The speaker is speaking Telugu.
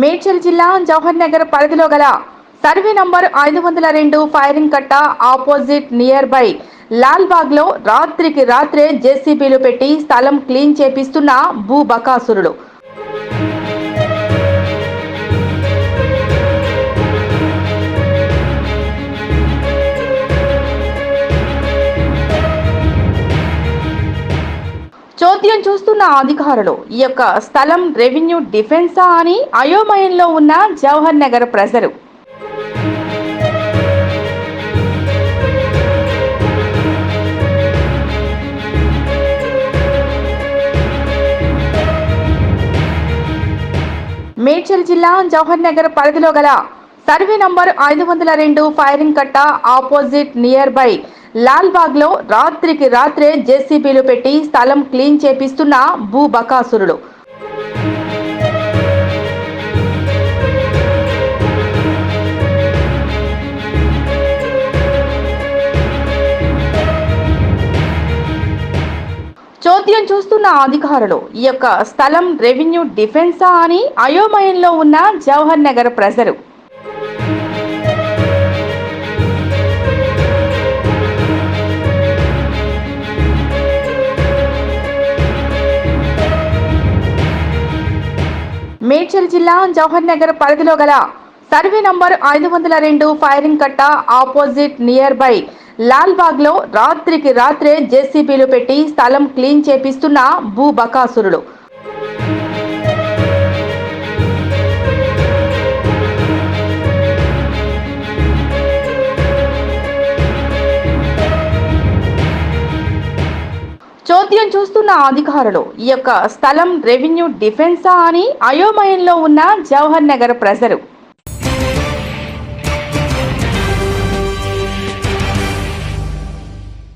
మేడ్చల్ జిల్లా జవహర్ నగర్ పరిధిలో గల సర్వే నంబర్ ఐదు వందల రెండు ఫైరింగ్ కట్ట ఆపోజిట్ నియర్ బై లాల్బాగ్లో రాత్రికి రాత్రే జేసీబీలు పెట్టి స్థలం క్లీన్ చేపిస్తున్న భూ బకాసురుడు చోద్యం చూస్తున్న అధికారులు ఈ యొక్క స్థలం రెవెన్యూ డిఫెన్సా అని అయోమయంలో ఉన్న జవహర్ నగర్ ప్రజలు. మేడ్చల్ జిల్లా జవహర్ నగర్ పరిధిలో గల సర్వే నంబర్ ఐదు వందల రెండు ఫైరింగ్ కట్ట ఆపోజిట్ నియర్ బై లాల్బాగ్లో రాత్రికి రాత్రే జేసీబీలు పెట్టి స్థలం క్లీన్ చేపిస్తున్న భూ బకాసురులు చోద్యం చూస్తున్న అధికారులు ఈ యొక్క స్థలం రెవెన్యూ డిఫెన్సా అని అయోమయంలో ఉన్న జవహర్ నగర్ ప్రజలు. మేడ్చల్ జిల్లా జవహర్ నగర్ పరిధిలో గల సర్వే నంబర్ ఐదు వందల రెండు ఫైరింగ్ కట్ట ఆపోజిట్ నియర్ బై లాల్బాగ్లో రాత్రికి రాత్రే జేసీబీలు పెట్టి స్థలం క్లీన్ చేపిస్తున్న భూ బకాసురులు చోద్యం చూస్తున్న అధికారులు ఈ యొక్క స్థలం రెవెన్యూ డిఫెన్సా అని అయోమయంలో ఉన్న జవహర్ నగర్ ప్రజలు.